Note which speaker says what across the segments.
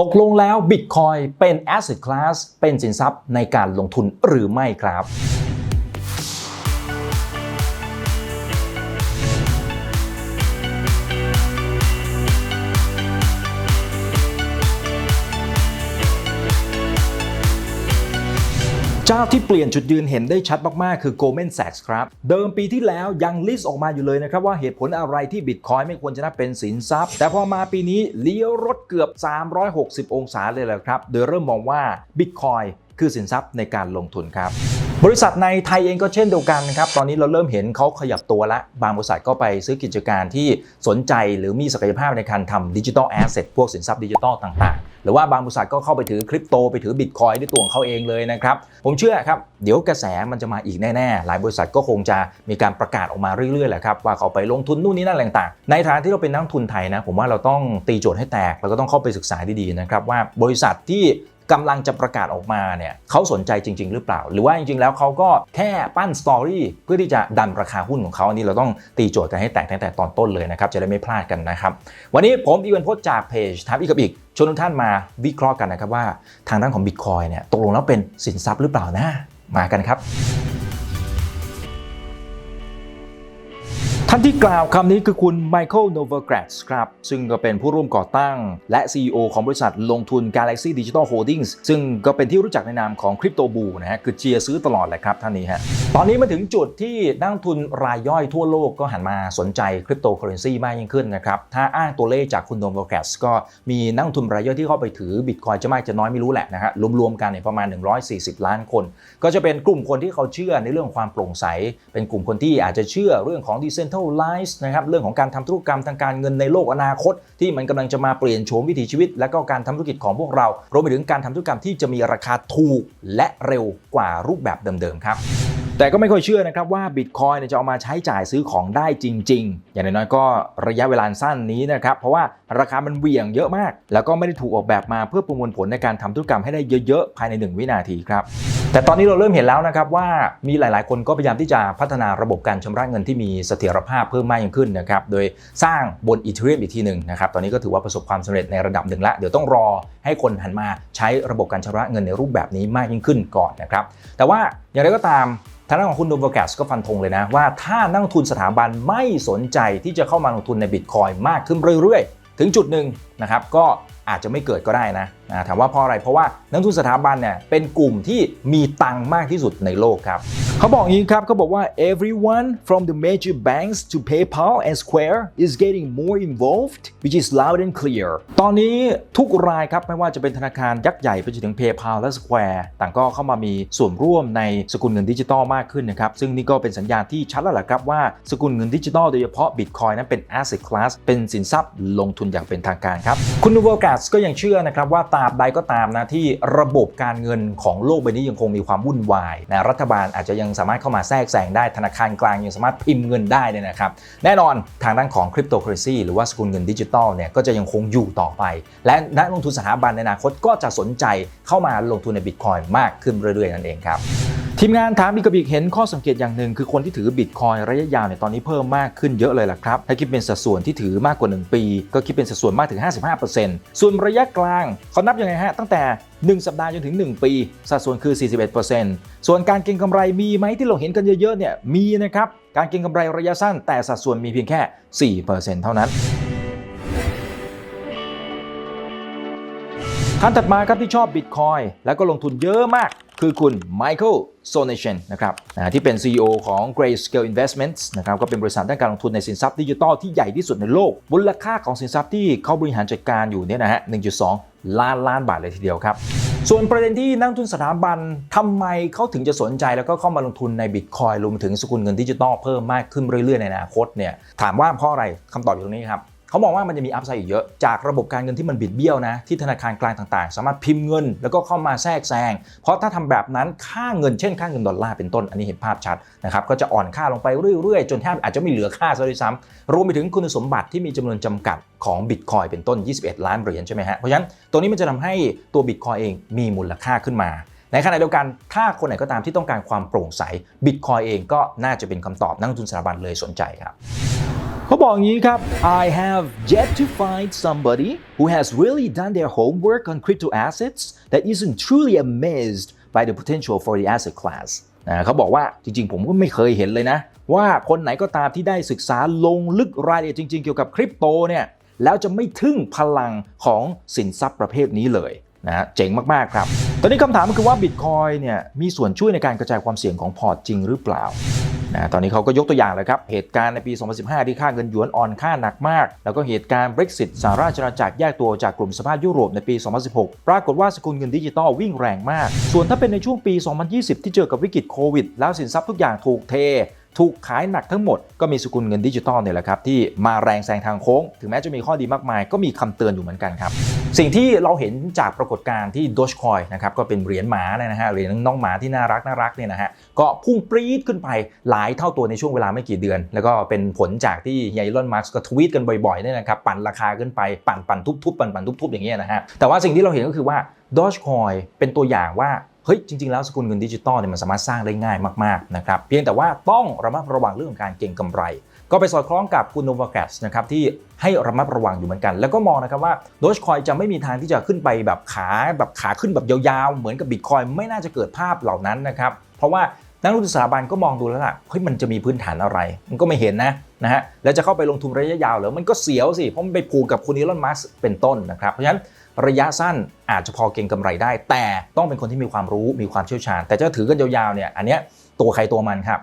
Speaker 1: ตกลงแล้ว Bitcoin เป็น Asset Class เป็นสินทรัพย์ในการลงทุนหรือไม่ครับาที่เปลี่ยนจุดยืนเห็นได้ชัดมาก ๆ คือ Goldman Sachs ครับ เดิมปีที่แล้วยังลิสต์ออกมาอยู่เลยนะครับว่าเหตุผลอะไรที่ Bitcoin ไม่ควรจะนับเป็นสินทรัพย์ แต่พอมาปีนี้เลี้ยวรถเกือบ 360 องศาเลยแหละครับ โดยเริ่มมองว่า Bitcoin คือสินทรัพย์ในการลงทุนครับ บริษัทในไทยเองก็เช่นเดียวกันนะครับ ตอนนี้เราเริ่มเห็นเขาขยับตัวละ บางบริษัทก็ไปซื้อกิจการที่สนใจหรือมีศักยภาพในการทำดิจิทัลแอสเซทพวกสินทรัพย์ดิจิทัลต่างๆ หรือว่าบางบริษัทก็เข้าไปถือคริปโตไปถือบิตคอยด้วยตัวของเขาเองเลยนะครับ ผมเชื่อครับ เดี๋ยวกระแสมันจะมาอีกแน่ๆ หลายบริษัทก็คงจะมีการประกาศออกมาเรื่อยๆแหละครับว่าเขาไปลงทุนนู่นนี่นั่นต่างๆ ในฐานะที่เราเป็นนักทุนไทยนะผมว่าเราต้องตีโจทย์ให้แตกแล้วก็ต้องเข้าไปศึกษาดีๆนะครับว่าบริษัทที่ กำลังจะประกาศออกมาเนี่ยเขาสนใจจริง ๆ หรือเปล่า หรือว่าจริง ๆ แล้วเขาก็แค่ปั้นสตอรี่เพื่อที่จะดันราคาหุ้นของเขาอันนี้เราต้องตีโจทย์กันให้แตกตั้งแต่ตอนต้นเลยนะครับ จะได้ไม่พลาดกันนะครับ วันนี้ผมอีเวนพจน์จากเพจทับอีกกับอีกชวนทุกท่านมาวิเคราะห์กันนะครับว่าทางด้านของบิตคอยเนี่ยตกลงแล้วเป็นสินทรัพย์หรือเปล่านะมากันครับ ท่านที่กล่าวคำนี้คือคุณไมเคิลโนเวอร์แกรสครับ ซึ่งก็เป็นผู้ร่วมก่อตั้ง และ CEO ของบริษัทลงทุน Galaxy Digital Holdings ซึ่งก็เป็นที่รู้จักในนามของคริปโตบูนะฮะคือเชียร์ซื้อตลอดเลยครับท่านนี้ฮะตอนนี้มาถึงจุดที่นักทุนรายย่อยทั่วโลกก็หันมาสนใจคริปโตเคอเรนซีมากยิ่งขึ้นนะครับ ถ้าอ้างตัวเลขจากคุณโนเวอร์แกรสก็มีนักทุนรายย่อยที่เข้าไปถือบิตคอยจะมากจะน้อยไม่รู้แหละนะฮะรวมๆกันเนี่ยประมาณ 140 ล้านคน ก็จะเป็นกลุ่มคนที่เขาเชื่อในเรื่องความโปร่งใส เป็นกลุ่มคนที่อาจจะเชื่อเรื่องของ decentralized นะครับเรื่องของการทำธุรกรรมทางการเงินในโลกอนาคต ที่มันกำลังจะมาเปลี่ยนโฉมวิถีชีวิต และก็การทำธุรกิจของพวกเรารวมไปถึงการทำธุรกรรมที่จะมีราคาถูกและเร็วกว่ารูปแบบเดิมๆครับแต่ก็ไม่ค่อยเชื่อนะครับว่าบิตคอยจะเอามาใช้จ่ายซื้อของได้จริง ๆ อย่างน้อยๆก็ระยะเวลาสั้นนี้นะครับ เพราะว่าราคามันเหวี่ยงเยอะมาก แล้วก็ไม่ได้ถูกออกแบบมาเพื่อประมวลผลในการทำธุรกรรมให้ได้เยอะๆ ภายใน 1 วินาทีครับ แต่ตอนนี้เราเริ่มเห็นแล้วนะครับว่ามีหลายๆ คนก็พยายามที่จะพัฒนาระบบการชำระเงินที่มีเสถียรภาพเพิ่มมากยิ่งขึ้นนะครับโดยสร้างบนอีเทเรียมอีกทีหนึ่งนะครับตอนนี้ก็ถือว่าประสบความสำเร็จในระดับหนึ่งละเดี๋ยวต้องรอให้คนหันมาใช้ระบบการชำระเงินในรูปแบบนี้มากยิ่งขึ้นก่อนนะครับแต่ว่าอย่างไรก็ตามทางด้านของคุณโนโวแกสก็ฟันธงเลยนะว่าถ้านักทุนสถาบันไม่สนใจที่จะเข้ามาลงทุนในบิตคอยมากขึ้นเรื่อยๆ ถึงจุดหนึ่งนะครับก็อาจจะไม่เกิดก็ได้นะ นะถามว่าเพราะอะไรเพราะว่านักลงทุนสถาบันเนี่ยเป็นกลุ่มที่มีตังค์มากที่สุดในโลกครับเขาบอกอย่างนี้ครับเขาบอกว่า everyone from the major banks to PayPal and Square is getting more involved which is loud and clear ตอนนี้ทุกรายครับไม่ว่าจะเป็นธนาคารยักษ์ใหญ่ไปจนถึง PayPal และ Square ต่างก็เข้ามามีส่วนร่วมในสกุลเงินดิจิตอลมากขึ้นนะครับ ซึ่งนี่ก็เป็นสัญญาณที่ชัดแล้วแหละครับว่าสกุลเงินดิจิตอลโดยเฉพาะ Bitcoin นั้นเป็น asset class เป็นสินทรัพย์ลงทุนอย่างเป็นทางการครับคุณนูโวกัสก็ยังเชื่อนะครับว่าตาราบใดก็ตามนะที่ระบบการเงินของโลกใบนี้ยังคงมีความวุ่นวายนะรัฐบาลอาจจะยังสามารถเข้ามาแทรกแซงได้ธนาคารกลางยังสามารถพิมพ์เงินได้เนี่ยนะครับ แน่นอนทางด้านของคริปโตเคอเรซีหรือว่าสกุลเงินดิจิตอลเนี่ยก็จะยังคงอยู่ต่อไป และนักลงทุนสถาบันในอนาคตก็จะสนใจเข้ามาลงทุนในบิตคอยมากขึ้นเรื่อยๆนั่นเองครับ ทีมงานถามอีกกบอีกเห็นข้อสังเกตอย่างหนึ่งคือคนที่ถือบิตคอยระยะยาวเนี่ยตอนนี้เพิ่มมากขึ้นเยอะเลยล่ะครับ ถ้าคิดเป็นสัดส่วนที่ถือมากกว่า 1 ปี ก็คิดเป็นสัดส่วนมากถึง 55%ส่วนระยะกลางเขานับยังไงฮะตั้งแต่ 1 สัปดาห์จนถึง 1 ปีสัดส่วนคือ 41%ส่วนการเก็งกำไรมีไหมที่เราเห็นกันเยอะๆเนี่ยมีนะครับการเก็งกำไรระยะสั้น แต่สัดส่วนมีเพียงแค่ 4%เท่านั้นท่านถัดมาครับที่ชอบ Bitcoin แล้วก็ลงทุนเยอะมาก คือคุณ Michael s o n a t i o n นะครับที่เป็น CEO ของ Grayscale Investments นะครับก็เป็นบริษัทด้านการลงทุนในสินทรัพย์ดิจิทัลที่ใหญ่ที่สุดในโลก มูลค่าของสินทรัพย์ที่เขาบริหารจัดการอยู่เนี่ยนะฮะ 1.2 ล้านล้านบาทเลยทีเดียวครับ ส่วนประเด็นที่นักทุนสถาบันทำไมเขาถึงจะสนใจแล้วก็เข้ามาลงทุนใน Bitcoin รวมถึงสกุลเงินดิจิทัลเพิ่มมากขึ้นเรื่อยๆในอนาคตเนี่ยถามว่าเพราะอะไรคำตอบอยู่ตรงนี้ครับ เขามองว่ามันจะมีอัพไซด์อีกเยอะจากระบบการเงินที่มันบิดเบี้ยวนะที่ธนาคารกลางต่างๆ สามารถพิมพ์เงิน แล้วก็เข้ามาแทรกแซงเพราะถ้าทำแบบนั้นค่าเงินเช่นค่าเงินดอลลาร์เป็นต้น อันนี้เห็นภาพชัดนะครับก็จะอ่อนค่าลงไปเรื่อยๆ จนแทบอาจจะไม่เหลือค่าซะด้วยซ้ำรวมไปถึงคุณสมบัติที่มีจำนวนจำกัดของบิตคอยเป็นต้น 21 ล้านเหรียญใช่ไหมฮะเพราะฉะนั้นตัวนี้มันจะทำให้ตัวบิตคอยเองมีมูลค่าขึ้นมาในขณะเดียวกันถ้าคนไหนก็ตามที่ต้องการความโปร่งใสบิตคอยเองก็น่าจะเป็นคำตอบนักลงทุนสถาบันเลยสนใจครับ เขาบอกอย่างนี้ครับ I have yet to find somebody who has really done their homework on crypto assets that isn't truly amazed by the potential for the asset class นะเขาบอกว่าจริงๆ ผมก็ไม่เคยเห็นเลยนะ ว่าคนไหนก็ตามที่ได้ศึกษาลงลึกรายละเอียดจริงๆ เกี่ยวกับคริปโตเนี่ยแล้วจะไม่ทึ่งพลังของสินทรัพย์ประเภทนี้เลยนะเจ๋งมากๆครับ ตอนนี้คำถามก็คือว่า Bitcoin เนี่ยมีส่วนช่วยในการกระจายความเสี่ยงของพอร์ตจริงหรือเปล่า นะตอนนี้เขาก็ยกตัวอย่างเลยครับ เหตุการณ์ในปี 2015 ที่ค่าเงินหยวนอ่อนค่าหนักมาก แล้วก็เหตุการณ์ Brexit สหราชอาณาจักรแยกตัวจากกลุ่มสภาพยุโรปในปี 2016 ปรากฏว่าสกุลเงินดิจิตอลวิ่งแรงมาก ส่วนถ้าเป็นในช่วงปี 2020 ที่เจอกับวิกฤตโควิด แล้วสินทรัพย์ทุกอย่างถูกเทถูกขายหนักทั้งหมดก็มีสกุลเงินดิจิตอลเนี่ยแหละครับที่มาแรงแซงทางโค้ง ถึงแม้จะมีข้อดีมากมาย ก็มีคำเตือนอยู่เหมือนกันครับ สิ่งที่เราเห็นจากปรากฏการณ์ที่ Dogecoin นะครับก็เป็นเหรียญหมาเนี่ยนะฮะเหรียญน้องหมาที่น่ารักน่ารักเนี่ยนะฮะก็พุ่งปรี๊ดขึ้นไปหลายเท่าตัวในช่วงเวลาไม่กี่เดือน แล้วก็เป็นผลจากที่ยายลอนมาร์กก็ทวีตกันบ่อยๆเนี่ยนะครับปั่นราคาขึ้นไปปั่นปั่นทุบๆปั่นปั่นทุบๆอย่างเงี้ยนะฮะแต่ว่าสิ่งที่เราเห็นก็คือว่า Dogecoin เป็นตัวอย่างว่าเฮ้ยจริง ๆ แล้วสกุลเงินดิจิตอลเนี่ยมันสามารถสร้างได้ง่ายมากๆนะครับเพียงแต่ว่าต้องระมัดระวังเรื่องของการเก็งกำไร ก็ไปสอดคล้องกับคุณ Novavax นะครับที่ให้ระมัดระวังอยู่เหมือนกัน แล้วก็มองนะครับว่า Dogecoin จะไม่มีทางที่จะขึ้นไปแบบขาแบบขาขึ้นแบบยาวๆ เหมือนกับ Bitcoin ไม่น่าจะเกิดภาพเหล่านั้นนะครับเพราะว่านักลงทุนสถาบันก็มองดูแล้วล่ะ เฮ้ยมันจะมีพื้นฐานอะไร มันก็ไม่เห็นนะนะฮะ แล้วจะเข้าไปลงทุนระยะยาวหรือมันก็เสียวสิ เพราะมันไปผูกกับคุณอีลอนมัสเป็นต้นนะครับ เพราะฉะนั้นระยะสั้นอาจจะพอเก็งกำไรได้ แต่ต้องเป็นคนที่มีความรู้มีความเชี่ยวชาญ แต่จะถือกันยาวๆเนี่ย อันเนี้ยตัวใครตัวมันครับ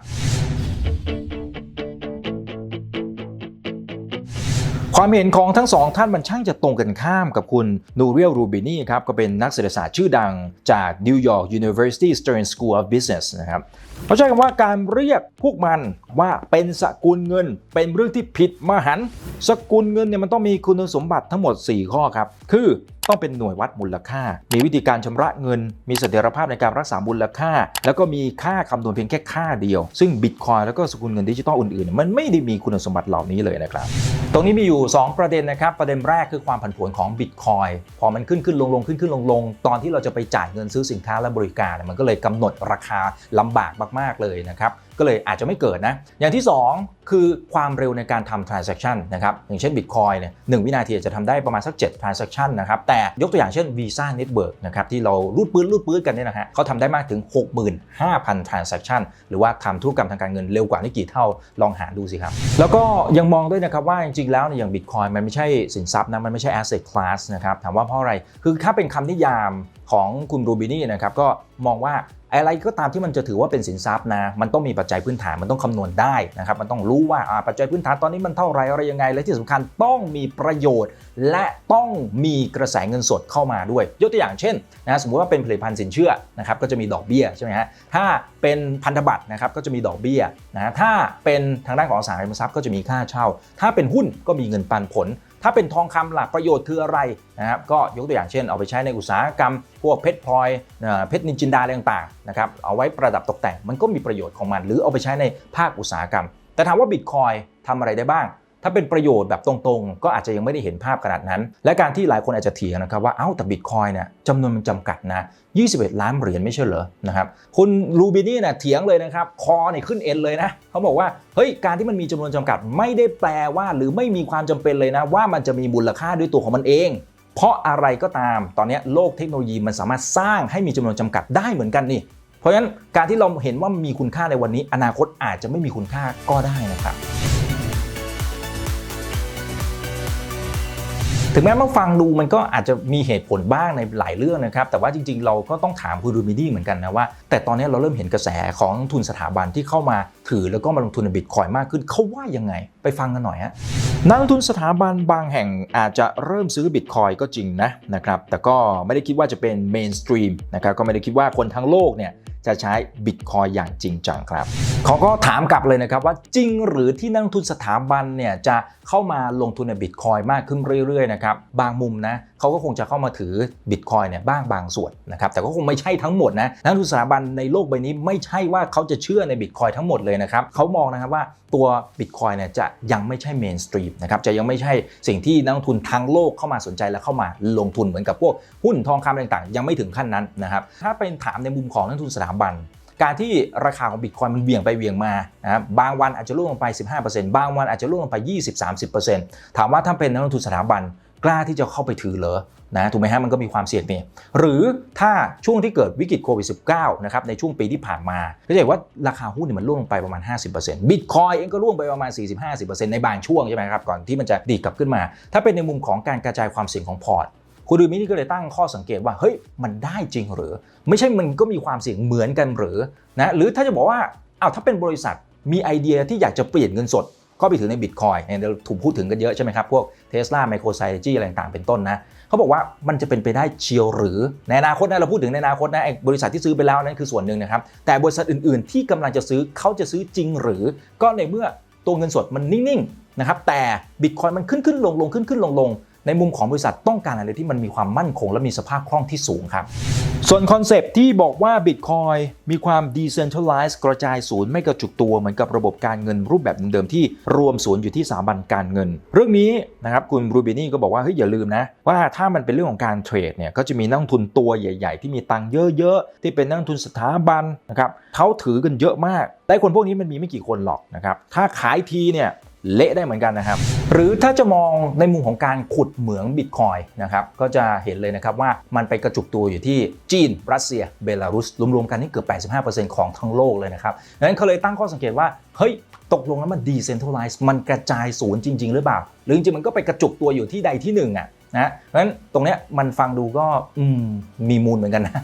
Speaker 1: ความเห็นของทั้งสองท่านมันช่างจะตรงกันข้ามกับคุณนูเรียลรูบินีครับก็เป็นนักเศรษฐศาสตร์ชื่อดังจาก New York University Stern School of Business นะครับเขาใช้คำว่าการเรียกพวกมันว่าเป็นสกุลเงิน เป็นเรื่องที่ผิดมหัน สกุลเงินเนี่ยมันต้องมีคุณสมบัติทั้งหมด 4 ข้อครับ คือ ต้องเป็นหน่วยวัดมูลค่า มีวิธีการชำระเงิน มีเสถียรภาพในการรักษามูลค่า แล้วก็มีค่าคำนวณเพียงแค่ค่าเดียว ซึ่งบิตคอยแล้วก็สกุลเงินดิจิตอลอื่นๆ มันไม่ได้มีคุณสมบัติเหล่านี้เลยนะครับ ตรงนี้มีอยู่ 2 ประเด็นนะครับ ประเด็นแรกคือความผันผวนของบิตคอยพอมันขึ้นขึ้นลงลงขึ้นขึ้นลงลงตอนที่เราจะไปจ่ายเงินซื้อสินค้าและบริการเนี่ยมันก็เลยกำหนดราคาลำบากมากๆเลยนะครับ ก็เลยอาจจะไม่เกิดนะ อย่างที่ 2 คือความเร็วในการทำ transaction นะครับ อย่างเช่น Bitcoin เนี่ยหนึ่งวินาทีจะทำได้ประมาณสัก 7 transaction นะครับ แต่ยกตัวอย่างเช่น Visa Network นะครับที่เรารูดปื้นรูดปื้นกันเนี่ยนะฮะเขาทำได้มากถึง 65,000 transaction หรือว่าทำธุรกรรมทางการเงินเร็วกว่านี่กี่เท่าลองหาดูสิครับ แล้วก็ยังมองด้วยนะครับว่าจริงๆแล้วเนี่ยอย่าง Bitcoin มันไม่ใช่สินทรัพย์นะมันไม่ใช่ asset class นะครับถามว่าเพราะอะไรคือถ้าเป็นคำนิยามของคุณรูบินี่นะครับก็มองว่า อะไรก็ตามที่มันจะถือว่าเป็นสินทรัพย์นะ มันต้องมีปัจจัยพื้นฐาน มันต้องคำนวณได้นะครับ มันต้องรู้ว่าปัจจัยพื้นฐานตอนนี้มันเท่าไรอะไรยังไง และที่สำคัญต้องมีประโยชน์ และต้องมีกระแสเงินสดเข้ามาด้วย ยกตัวอย่างเช่นนะสมมุติว่าเป็นผลิตภัณฑ์สินเชื่อนะครับ ก็จะมีดอกเบี้ยใช่ไหมฮะ ถ้าเป็นพันธบัตรนะครับ ก็จะมีดอกเบี้ยนะ ถ้าเป็นทางด้านของอสังหาริมทรัพย์ก็จะมีค่าเช่า ถ้าเป็นหุ้นก็มีเงินปันผล ถ้าเป็นทองคำหลักประโยชน์คืออะไรนะครับก็ยกตัวอย่างเช่น เอาไปใช้ในอุตสาหกรรม พวกเพชรพลอยเพชรนินจินดาอะไรต่างๆนะครับเอาไว้ประดับตกแต่งมันก็มีประโยชน์ของมัน หรือเอาไปใช้ในภาคอุตสาหกรรม แต่ถามว่าบิตคอยทำอะไรได้บ้าง ถ้าเป็นประโยชน์แบบตรงๆ ก็อาจจะยังไม่ได้เห็นภาพขนาดนั้น และการที่หลายคนอาจจะเถียงนะครับว่าเอ้าแต่บิตคอยเนี่ยจำนวนมันจำกัดนะ21 ล้านเหรียญไม่ใช่เหรอนะครับคุณรูบินี่เนี่ยเถียงเลยนะครับคอเนี่ยขึ้นเอ็นเลยนะเขาบอกว่าเฮ้ยการที่มันมีจำนวนจำกัดไม่ได้แปลว่า หรือไม่มีความจำเป็นเลยนะ ว่ามันจะมีมูลค่าด้วยตัวของมันเอง เพราะอะไรก็ตาม ตอนนี้โลกเทคโนโลยีมันสามารถสร้างให้มีจำนวนจำกัดได้เหมือนกันนี่เพราะฉะนั้นการที่เราเห็นว่ามีคุณค่าในวันนี้ อนาคตอาจจะไม่มีคุณค่าก็ได้นะครับ ถึงแม้มาฟังดูมันก็อาจจะมีเหตุผลบ้างในหลายเรื่องนะครับ แต่ว่าจริงๆ เราก็ต้องถามคุณดูมิดี้เหมือนกันนะว่า แต่ตอนนี้เราเริ่มเห็นกระแสของทุนสถาบันที่เข้ามาถือแล้วก็มาลงทุนในบิตคอยมากขึ้นเขาว่ายังไงไปฟังกันหน่อยฮะ นักลงทุนสถาบันบางแห่งอาจจะเริ่มซื้อบิตคอยก็จริงนะนะครับแต่ก็ไม่ได้คิดว่าจะเป็นเมนสตรีมนะครับก็ไม่ได้คิดว่าคนทั้งโลกเนี่ยจะใช้บิตคอยอย่างจริงจังครับเขาก็ถามกลับเลยนะครับว่าจริงหรือที่นักลงทุนสถาบันเนี่ยจะเข้ามาลงทุนในบิตคอยมากขึ้นเรื่อยๆนะครับบางมุมนะเขาก็คงจะเข้ามาถือบิตคอยเนี่ยบ้างบางส่วนนะครับแต่ก็คงไม่ใช่ทั้งหมดนะนักลงทุนสถาบันในโลกใบนี้ไม่ใช่ว่าเขาจะเชื่อในบิตคอยทั้งหมดเลยนะครับเขามองนะครับว่าตัวบิตคอยเนี่ยจะยังไม่ใช่เมนสตรีมนะครับจะยังไม่ใช่สิ่งที่นักลงทุนทั้งโลกเข้ามาสนใจและเข้ามาลงทุนเหมือนกับพวกหุ้นทองคำต่างๆ ยังไม่ถึงขั้นนั้นนะครับถ้าเป็นถามในมุมของนักลงทุนสถาบันการที่ราคาของบิตคอยมันเบี่ยงไปเบี่ยงมานะครับบางวันอาจจะร่วงลงไป 15%บางวันอาจจะร่วงลงไป 20-30%ถามว่าถ้าเป็นนักลงทุนสถาบัน กล้าที่จะเข้าไปถือเหรอนะถูกไหมฮะมันก็มีความเสี่ยงนี่หรือถ้าช่วงที่เกิดวิกฤตโควิด -19 นะครับในช่วงปีที่ผ่านมา ก็จะเห็นว่าราคาหุ้นเนี่ยมันร่วงลงไปประมาณ 50%บิตคอยเองก็ร่วงไปประมาณ 40-50%ในบางช่วงใช่ไหมครับก่อนที่มันจะดีกลับขึ้นมา ถ้าเป็นในมุมของการกระจายความเสี่ยงของพอร์ตคุณดูมินี่ก็เลยตั้งข้อสังเกตว่าเฮ้ยมันได้จริงหรือ ไม่ใช่มันก็มีความเสี่ยงเหมือนกันหรือนะหรือถ้าจะบอกว่าอ้าวถ้าเป็นบริษัทมีไอเดียที่อยากจะเปลี่ยนเงินสด ก็ไปถือในบิตคอยเนี่ยเราถูกพูดถึงกันเยอะใช่ไหมครับ พวกเทสลาไมโครไซจี้อะไรต่างๆเป็นต้นนะเขาบอกว่ามันจะเป็นไปได้เชียวหรือ ในอนาคตนะเราพูดถึงในอนาคตนะไอ้บริษัทที่ซื้อไปแล้วนั่นคือส่วนหนึ่งนะครับ แต่บริษัทอื่น ๆ ที่กำลังจะซื้อเขาจะซื้อจริงหรือ ก็ในเมื่อตัวเงินสดมันนิ่ง ๆ นะครับ แต่บิตคอยมันขึ้นขึ้นลงลงขึ้นขึ้นลงลง ในมุมของบริษัทต้องการอะไรที่มันมีความมั่นคง และมีสภาพคล่องที่สูงครับ ส่วนคอนเซปที่บอกว่า Bitcoin มีความ decentralized กระจายศูนย์ไม่กระจุกตัวเหมือนกับระบบการเงินรูปแบบเดิมๆที่รวมศูนย์อยู่ที่สถาบันการเงิน เรื่องนี้นะครับคุณบรูบินี่ก็บอกว่าเฮ้ยอย่าลืมนะ ว่าถ้ามันเป็นเรื่องของการเทรดเนี่ยก็จะมีนักทุนตัวใหญ่ ๆ ที่มีตังค์เยอะๆที่เป็นนักทุนสถาบันนะครับเขาถือกันเยอะมาก แต่คนพวกนี้มันมีไม่กี่คนหรอกนะครับถ้าขายทีเนี่ยเละได้เหมือนกันนะครับ หรือถ้าจะมองในมุมของการขุดเหมืองบิตคอยนะครับก็จะเห็นเลยนะครับว่ามันไปกระจุกตัวอยู่ที่จีน รัสเซีย เบลารุส รวมๆกันนี่เกือบ 85%ของทั้งโลกเลยนะครับดังนั้นเขาเลยตั้งข้อสังเกตว่า เฮ้ย ตกลงแล้วมันดีเซนทรัลไลซ์มันกระจายศูนย์จริง ๆ หรือเปล่า หรือจริงๆ มันก็ไปกระจุกตัวอยู่ที่ใดที่หนึ่งอะนะเพราะฉะนั้นตรงเนี้ยมันฟังดูก็อืมมีมูลเหมือนกันนะ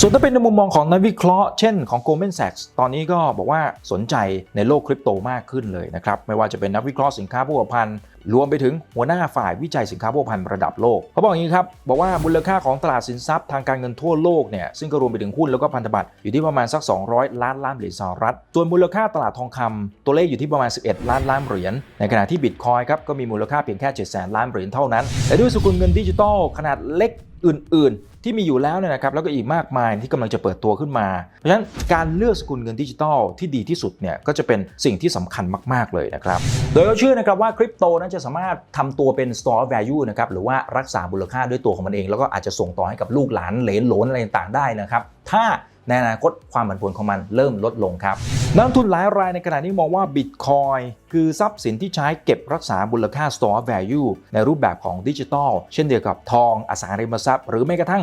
Speaker 1: ส่วนถ้าเป็นในมุมมองของนักวิเคราะห์เช่นของ Goldman Sachs ตอนนี้ก็บอกว่าสนใจในโลกคริปโตมากขึ้นเลยนะครับ ไม่ว่าจะเป็นนักวิเคราะห์สินค้าโภคภัณฑ์รวมไปถึงหัวหน้าฝ่ายวิจัยสินค้าโภคภัณฑ์ระดับโลก เขาบอกอย่างนี้ครับ บอกว่ามูลค่าของตลาดสินทรัพย์ทางการเงินทั่วโลกเนี่ยซึ่งก็รวมไปถึงหุ้นแล้วก็พันธบัตรอยู่ที่ประมาณสัก 200 ล้านล้านเหรียญสหรัฐ ส่วนมูลค่าตลาดทองคำตัวเลขอยู่ที่ประมาณ 11 ล้านล้านเหรียญในขณะที่บิตคอยครับก็มีมูลค่าเพียงแค่7แสนล้านเหรียญเท่านั้นแต่ด้วยสกุลเงินดิจิตอลขนาดเล็กอื่น ๆ ที่มีอยู่แล้วเนี่ยนะครับแล้วก็อีกมากมายที่กำลังจะเปิดตัวขึ้นมา เพราะฉะนั้นการเลือกสกุลเงินดิจิทัลที่ดีที่สุดเนี่ยก็จะเป็นสิ่งที่สำคัญมาก ๆ เลยนะครับ โดยเราเชื่อนะครับว่าคริปโตนั้นจะสามารถทำตัวเป็น store value นะครับหรือว่ารักษามูลค่าด้วยตัวของมันเอง แล้วก็อาจจะส่งต่อให้กับลูกหลานเหลนหลนอะไรต่างๆได้นะครับถ้าในอนาคตความผันผวนของมันเริ่มลดลงครับนักทุนหลายรายในขณะนี้มองว่า Bitcoin คือ คือทรัพย์สินที่ใช้เก็บรักษามูลค่า store value ในรูปแบบของดิจิทัลเช่นเดียวกับทองอสังหาริมทรัพย์ หรือแม้กระทั่ง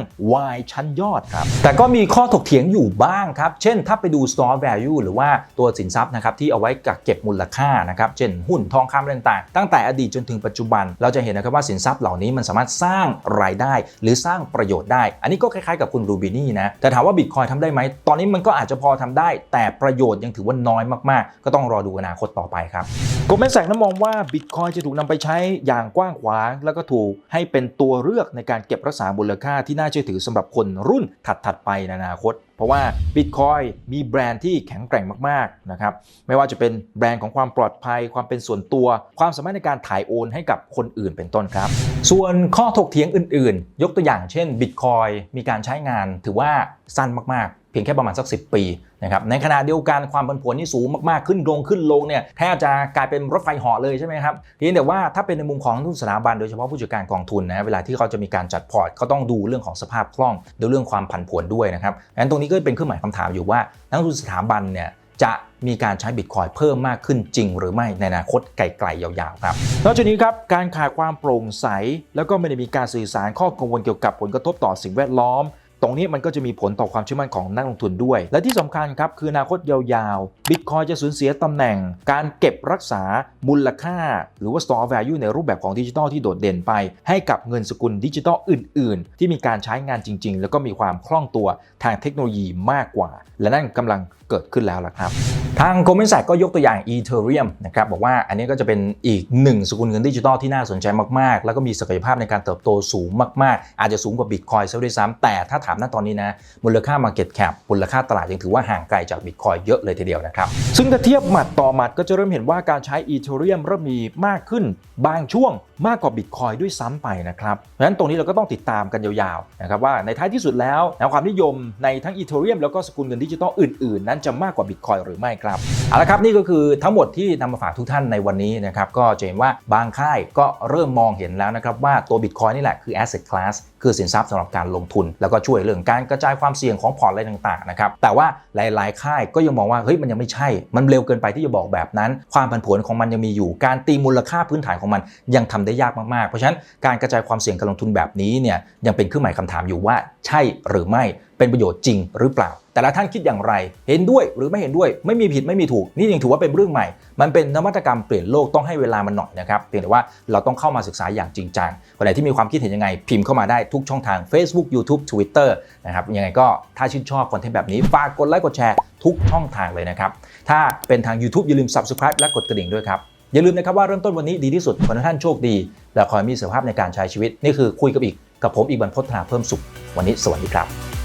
Speaker 1: Y ชั้นยอดครับ แต่ก็มีข้อถกเถียงอยู่บ้างครับ เช่นถ้าไปดู store value หรือว่าตัวสินทรัพย์นะครับที่เอาไว้กักเก็บมูลค่านะครับเช่นหุ้นทองคำอะไรต่างๆตั้งแต่อดีตจนถึงปัจจุบัน เราจะเห็นนะครับว่าสินทรัพย์เหล่านี้มันสามารถสร้างรายได้ หรือสร้างประโยชน์ได้ อันนี้ก็คล้ายๆกับคุณรูบินี่นะแต่ถามว่าบิตคอยทำได้ไหมตอนนี้มันก็อาจจะพอทำได้ แต่ประโยชน์ยังถือว่าน้อยมากๆ ก็ต้องรอดูอนาคตต่อไปครับกลแมนแสกนั้นมองว่าบิตคอยจะถูกนำไปใช้อย่างกว้างขวาง แล้วก็ถูกให้เป็นตัวเลือกในการเก็บรักษามูลค่าที่น่าเชื่อถือสำหรับคนรุ่นถัดๆไปในอนาคต เพราะว่า Bitcoin มีแบรนด์ที่แข็งแกร่งมากๆนะครับไม่ว่าจะเป็นแบรนด์ของความปลอดภัย ความเป็นส่วนตัว ความสามารถในการถ่ายโอนให้กับคนอื่นเป็นต้นครับ ส่วนข้อถกเถียงอื่นๆ ยกตัวอย่างเช่น Bitcoin มีการใช้งานถือว่าสั้นมากๆ เพียงแค่ประมาณสัก 10 ปีนะครับในขณะเดียวกันความผันผวนนี่สูงมากๆขึ้นลงขึ้นลงเนี่ยแทบจะกลายเป็นรถไฟเหาะเลยใช่ไหมครับทีนี้แต่ว่าถ้าเป็นในมุมของทุนสถาบันโดยเฉพาะผู้จัดการกองทุนนะเวลาที่เขาจะมีการจัดพอร์ตเขาต้องดูเรื่องของสภาพคล่องดูเรื่องความผันผวนด้วยนะครับงั้นตรงนี้ก็เป็นเครื่องหมายคำถามอยู่ว่านักทุนสถาบันเนี่ยจะมีการใช้บิตคอยเพิ่มมากขึ้นจริง หรือไม่ในอนาคตไกลๆยาวๆครับ นอกจากนี้ครับการขาดความโปร่งใส แล้วก็ไม่ได้มีการสื่อสารข้อกังวลเกี่ยวกับผลกระทบต่อสิ่งแวดล้อม ตรงนี้มันก็จะมีผลต่อความเชื่อมั่นของนักลงทุนด้วย และที่สำคัญครับคืออนาคตยาวๆบิตคอยจะสูญเสียตำแหน่ง การเก็บรักษามูลค่า หรือว่า store value ในรูปแบบของดิจิทัลที่โดดเด่นไป ให้กับเงินสกุลดิจิทัลอื่น ๆ ที่มีการใช้งานจริง ๆ แล้วก็มีความคล่องตัวทางเทคโนโลยีมากกว่า และนั่นกำลัง เกิดขึ้นแล้วล่ะครับ ทาง Goldman Sachs ก็ยกตัวอย่าง Ethereum นะครับบอกว่าอันนี้ก็จะเป็นอีกหนึ่งสกุลเงินดิจิทัลที่น่าสนใจมาก ๆ แล้วก็มีศักยภาพในการเติบโตสูงมาก ๆ อาจจะสูงกว่า Bitcoin ซะด้วยซ้ำแต่ถ้าถามณตอนนี้นะมูลค่า Market Cap มูลค่าตลาดยังถือว่าห่างไกลจาก Bitcoin เยอะเลยทีเดียวนะครับซึ่งถ้าเทียบหมัดต่อหมัดก็จะเริ่มเห็นว่าการใช้ Ethereum เริ่มมีมากขึ้นบางช่วงมากกว่า Bitcoin ด้วยซ้ำไปนะครับเพราะฉะนั้นตรงนี้เราก็ต้องติดตามกันยาวๆนะครับว่าในท้ายที่สุดแล้วแนวความนิยมในทั้ง Ethereum แล้วก็สกุลเงินดิจิทัลอื่น ๆ นั้นจะมากกว่า Bitcoin หรือไม่ครับเอาละครับนี่ก็คือทั้งหมดที่นำมาฝากทุกท่านในวันนี้นะครับก็จะเห็นว่าบางค่ายก็เริ่มมองเห็นแล้วนะครับว่าตัว Bitcoin นี่แหละคือ asset class คือสินทรัพย์สำหรับการลงทุน แล้วก็ช่วยเรื่องการกระจายความเสี่ยงของพอร์ตอะไรต่างๆนะครับแต่ว่าหลาย ๆ ค่ายก็ยังมองว่าเฮ้ยมันยังไม่ใช่ มันเร็วเกินไปที่จะบอกแบบนั้น ความผันผวนของมันยังมีอยู่การตีมูลค่าพื้นฐานของมันยังทำได้ยากมากๆ เพราะฉะนั้นการกระจายความเสี่ยงการลงทุนแบบนี้เนี่ยยังเป็นเครื่องหมายคำถามอยู่ว่าใช่หรือไม่เป็นประโยชน์จริงหรือเปล่า แต่ละท่านคิดอย่างไร เห็นด้วยหรือไม่เห็นด้วยไม่มีผิดไม่มีถูก นี่ยังถือว่าเป็นเรื่องใหม่ มันเป็นนวัตกรรมเปลี่ยนโลกต้องให้เวลามันหน่อยนะครับเพียงแต่ว่าเราต้องเข้ามาศึกษาอย่างจริงจังคนไหนที่มีความคิดเห็นยังไง พิมพ์เข้ามาได้ทุกช่องทาง Facebook YouTube Twitter นะครับยังไงก็ถ้าชื่นชอบคอนเทนต์แบบนี้ฝากกดไลค์กดแชร์ทุกช่องทางเลยนะครับถ้าเป็นทาง YouTube อย่าลืม Subscribe และกดกระดิ่งด้วยครับอย่าลืมนะครับว่าเริ่มต้นวันนี้ดีที่สุดขอให้ท่านโชคดี และขอให้มีสุขภาพในการใช้ชีวิต นี่คือคุยกับอีกกับผมอีกบรรพฒนาเพิ่มสุข วันนี้สวัสดีครับ